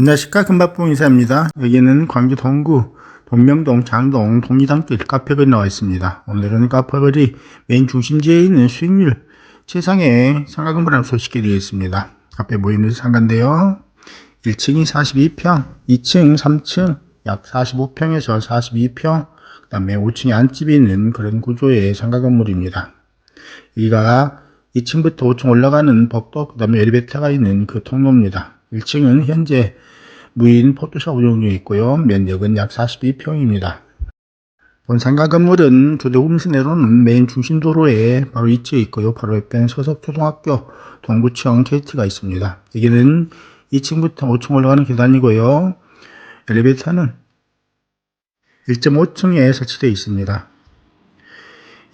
안녕하십니까 금박봉 인사입니다. 여기는 광주 동구 동명동 장동 동리단길 카페가 나와 있습니다. 오늘은 카페거리 메인 중심지에 있는 수익률 최상의 상가 건물을 소식해 드리겠습니다. 앞에 보이는 상가인데요. 1층이 42평, 2층, 3층 약 45평에서 42평, 그 다음에 5층에 안집이 있는 그런 구조의 상가 건물입니다. 여기가 2층부터 5층 올라가는 복도, 그 다음에 엘리베이터가 있는 그 통로입니다. 1층은 현재 무인 포토샵 운영 중에 있고요. 면적은 약 42평입니다. 본상가 건물은 교대 후미스 내로는 메인 중심 도로에 바로 위치해 있고요. 바로 옆에는 서석초등학교 동부청 게이트가 있습니다. 여기는 2층부터 5층 올라가는 계단이고요. 엘리베이터는 1.5층에 설치되어 있습니다.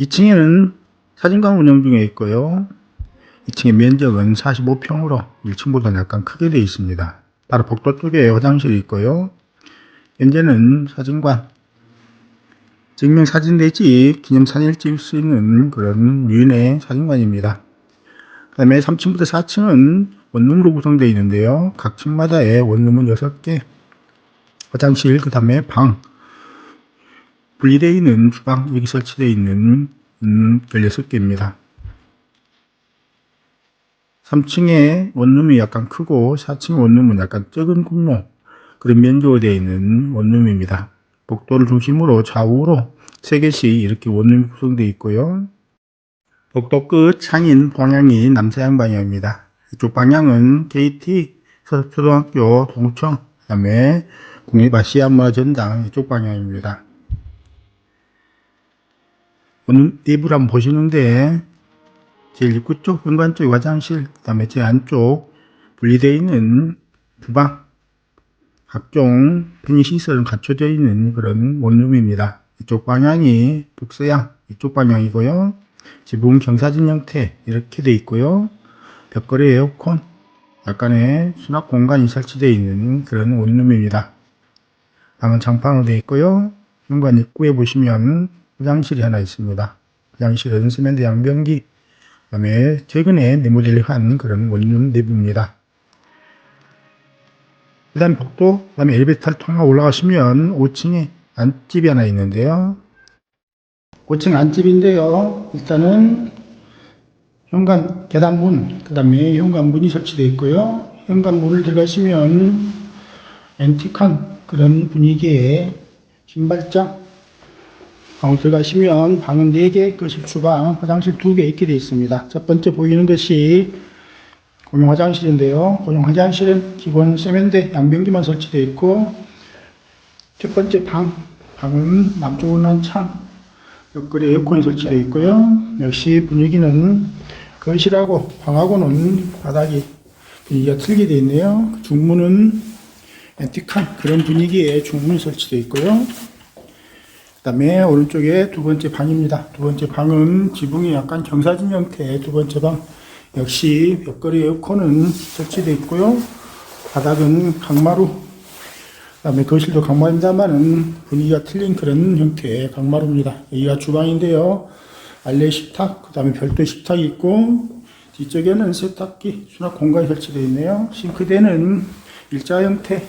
2층에는 사진관 운영 중에 있고요. 2층의 면적은 45평으로 1층보다 약간 크게 되어 있습니다. 바로 복도 쪽에 화장실이 있고요. 현재는 사진관, 증명 사진 내지 기념 사진을 찍을 수 있는 그런 유인의 사진관입니다. 그 다음에 3층부터 4층은 원룸으로 구성되어 있는데요. 각 층마다의 원룸은 6개, 화장실, 그 다음에 방, 분리되어 있는 주방, 여기 설치되어 있는 음, 16개입니다. 3층에 원룸이 약간 크고 4층 원룸은 약간 적은 공로 그런 면적으로 되어 있는 원룸입니다. 복도를 중심으로 좌우로 3개씩 이렇게 원룸이 구성되어 있고요. 복도 끝 창인 방향이 남서양 방향입니다. 이쪽 방향은 KT 서초등학교 동청 그 다음에 국립아시아문화 전당 이쪽 방향입니다. 원룸 내부를 한번 보시는데 제일 입구 쪽, 현관 쪽 화장실, 그 다음에 제 안쪽 분리되어 있는 주방, 각종 편의시설은 갖춰져 있는 그런 원룸입니다. 이쪽 방향이 북서양, 이쪽 방향이고요. 지붕 경사진 형태 이렇게 되어 있고요. 벽걸이 에어컨, 약간의 수납 공간이 설치되어 있는 그런 원룸입니다. 방은 장판으로 되어 있고요. 현관 입구에 보시면 화장실이 하나 있습니다. 화장실은 세면대 양변기, 그 다음에 최근에 리모델링한 그런 원룸 내부입니다. 그 다음에 복도, 그 다음에 엘리베이터를 통해 올라가시면 5층에 안집이 하나 있는데요. 5층 안집인데요. 일단은 현관 계단문, 그 다음에 현관문이 설치되어 있고요. 현관문을 들어가시면 앤틱한 그런 분위기의 신발장, 들어가시면 방은 4개, 거실, 주방, 화장실 2개 있게 되어 있습니다. 첫 번째 보이는 것이 공용 화장실인데요. 공용 화장실은 기본 세면대 양변기만 설치되어 있고 첫 번째 방, 방은 남쪽으로 한 창, 옆구리 에어컨이 설치되어 있고요. 역시 분위기는 거실하고 방하고는 바닥이 분위기가 틀게 되어 있네요. 중문은 앤틱한 그런 분위기의 중문이 설치되어 있고요. 그 다음에 오른쪽에 두 번째 방입니다. 두 번째 방은 지붕이 약간 경사진 형태의 두 번째 방. 역시 벽걸이 에어컨은 설치되어 있고요. 바닥은 강마루. 그 다음에 거실도 강마루입니다만은 분위기가 틀린 그런 형태의 강마루입니다. 여기가 주방인데요. 알레 식탁, 그 다음에 별도 식탁이 있고, 뒤쪽에는 세탁기, 수납 공간이 설치되어 있네요. 싱크대는 일자 형태,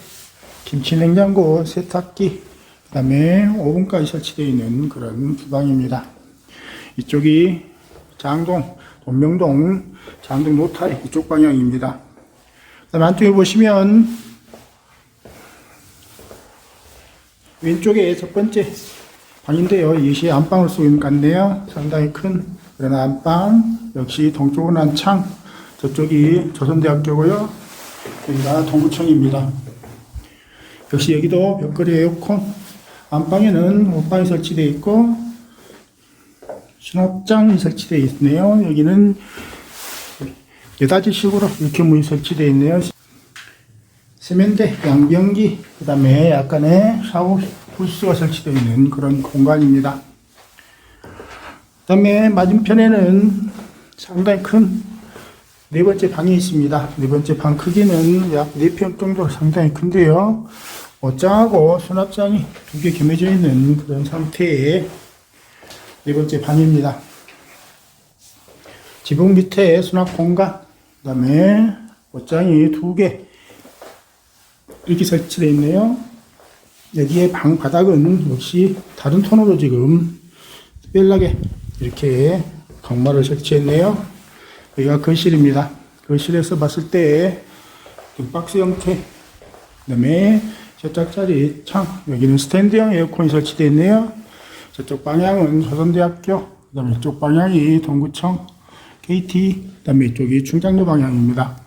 김치 냉장고, 세탁기, 그 다음에 오븐까지 설치되어 있는 그런 주방입니다. 이쪽이 장동, 돈명동, 장동 노타리 이쪽 방향입니다. 그 다음에 안쪽에 보시면 왼쪽에 첫 번째 방인데요. 이것이 안방을 쓰고 있는 것 같네요. 상당히 큰 그런 안방, 역시 동쪽은 한창, 저쪽이 조선대학교고요. 여기가 동구청입니다. 역시 여기도 벽걸이 에어컨, 안방에는 옷방이 설치되어 있고 수납장이 설치되어 있네요. 여기는 여다지식으로 이렇게 문이 설치되어 있네요. 세면대, 양변기, 그 다음에 약간의 샤워 부스가 설치되어 있는 그런 공간입니다. 그 다음에 맞은편에는 상당히 큰 네 번째 방이 있습니다. 네 번째 방 크기는 약 4평 정도로 상당히 큰데요. 옷장하고 수납장이 두 개 겸해져 있는 그런 상태의 네 번째 방입니다. 지붕 밑에 수납 공간, 그 다음에 옷장이 두 개, 이렇게 설치되어 있네요. 여기에 방 바닥은 역시 다른 톤으로 지금 특별하게 이렇게 강마를 설치했네요. 여기가 거실입니다. 거실에서 봤을 때 박스 형태, 그 다음에 저짝짜리 창, 여기는 스탠드형 에어컨이 설치되어 있네요. 저쪽 방향은 조선대학교, 그 다음에 이쪽 방향이 동구청, KT, 그 다음에 이쪽이 충장로 방향입니다.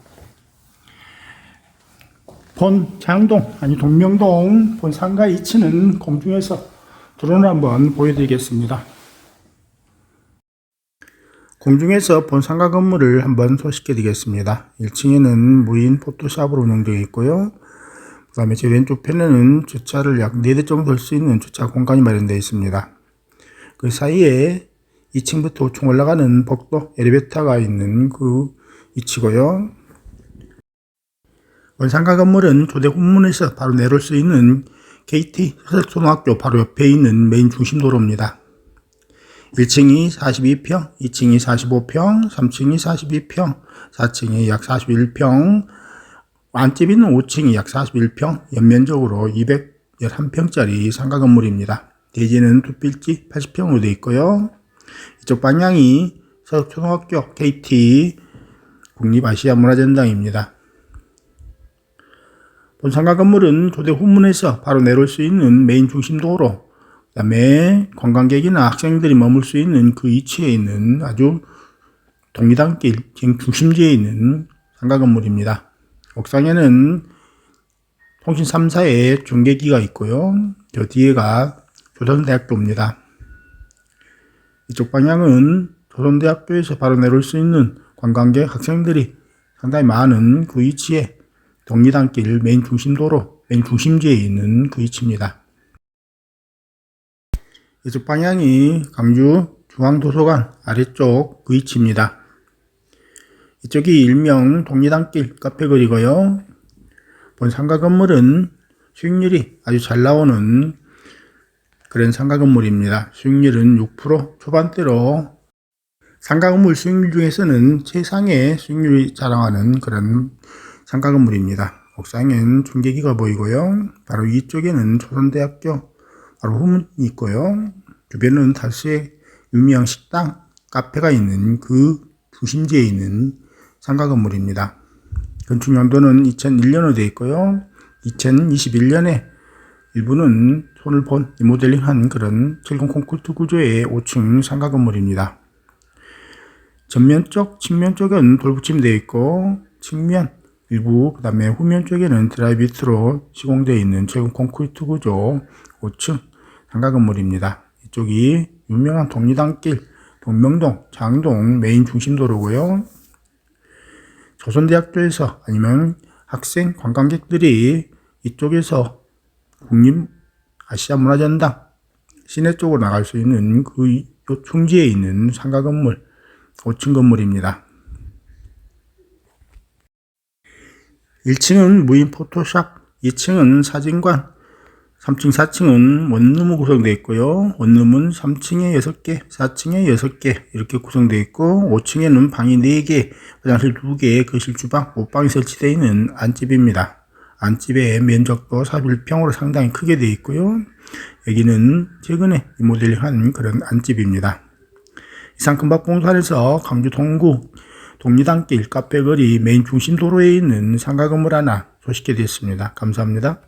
본 장동, 아니 동명동 본 상가 2층은 공중에서 드론을 한번 보여드리겠습니다. 공중에서 본 상가 건물을 한번 소식해드리겠습니다. 1층에는 무인 포토샵으로 운영되어 있고요. 그 다음에 제 왼쪽 편에는 주차를 약 4대 정도 할 수 있는 주차 공간이 마련되어 있습니다. 그 사이에 2층부터 5층 올라가는 복도 엘리베이터가 있는 그 위치고요. 원상가 건물은 조대 후문에서 바로 내려올 수 있는 KT 서석초등학교 바로 옆에 있는 메인 중심도로입니다. 1층이 42평, 2층이 45평, 3층이 42평, 4층이 약 41평, 안집 있는 5층이 약 41평, 연면적으로 211평짜리 상가 건물입니다. 대지는 두 필지 80평으로 되어 있고요. 이쪽 방향이 서초등학교 KT 국립아시아문화전당입니다. 본 상가 건물은 조대 후문에서 바로 내려올 수 있는 메인 중심도로, 그 다음에 관광객이나 학생들이 머물 수 있는 그 위치에 있는 아주 동리단길 경 중심지에 있는 상가 건물입니다. 옥상에는 통신 3사의 중계기가 있고요. 저 뒤에가 조선대학교입니다. 이쪽 방향은 조선대학교에서 바로 내려올 수 있는 관광객 학생들이 상당히 많은 그 위치에 동리단길 메인 중심도로 메인 중심지에 있는 그 위치입니다. 이쪽 방향이 강주 중앙도서관 아래쪽 그 위치입니다. 이쪽이 일명 동리단길 카페거리고요. 본 상가 건물은 수익률이 아주 잘 나오는 그런 상가 건물입니다. 수익률은 6% 초반대로 상가 건물 수익률 중에서는 최상의 수익률이 자랑하는 그런 상가 건물입니다. 옥상엔 중계기가 보이고요. 바로 위쪽에는 조선대학교 바로 후문이 있고요. 주변은 다수의 유명 식당, 카페가 있는 그 중심지에 있는 상가 건물입니다. 건축 연도는 2001년으로 되어 있고요. 2021년에 일부는 손을 본 리모델링한 그런 70 콘크리트 구조의 5층 상가 건물입니다. 전면 쪽, 측면 쪽은 돌붙임 되어 있고 측면 일부 그 다음에 후면 쪽에는 드라이비트로 시공되어 있는 최근 콘크리트 구조 5층 상가 건물입니다. 이쪽이 유명한 동리단길 동명동 장동 메인 중심도로고요. 조선대학교에서 아니면 학생 관광객들이 이쪽에서 국립 아시아 문화전당 시내 쪽으로 나갈 수 있는 그 충지에 있는 상가 건물 5층 건물입니다. 1층은 무인 포토샵, 2층은 사진관, 3층, 4층은 원룸으로 구성되어 있고요. 원룸은 3층에 6개, 4층에 6개 이렇게 구성되어 있고 5층에는 방이 4개, 화장실 2개, 거실, 주방, 옷방이 설치되어 있는 안집입니다. 안집의 면적도 41평으로 상당히 크게 되어 있고요. 여기는 최근에 리모델링한 그런 안집입니다. 이상 금박봉산에서 강주 동구 동리단길 카페거리 메인 중심 도로에 있는 상가 건물 하나 소식해 드렸습니다. 감사합니다.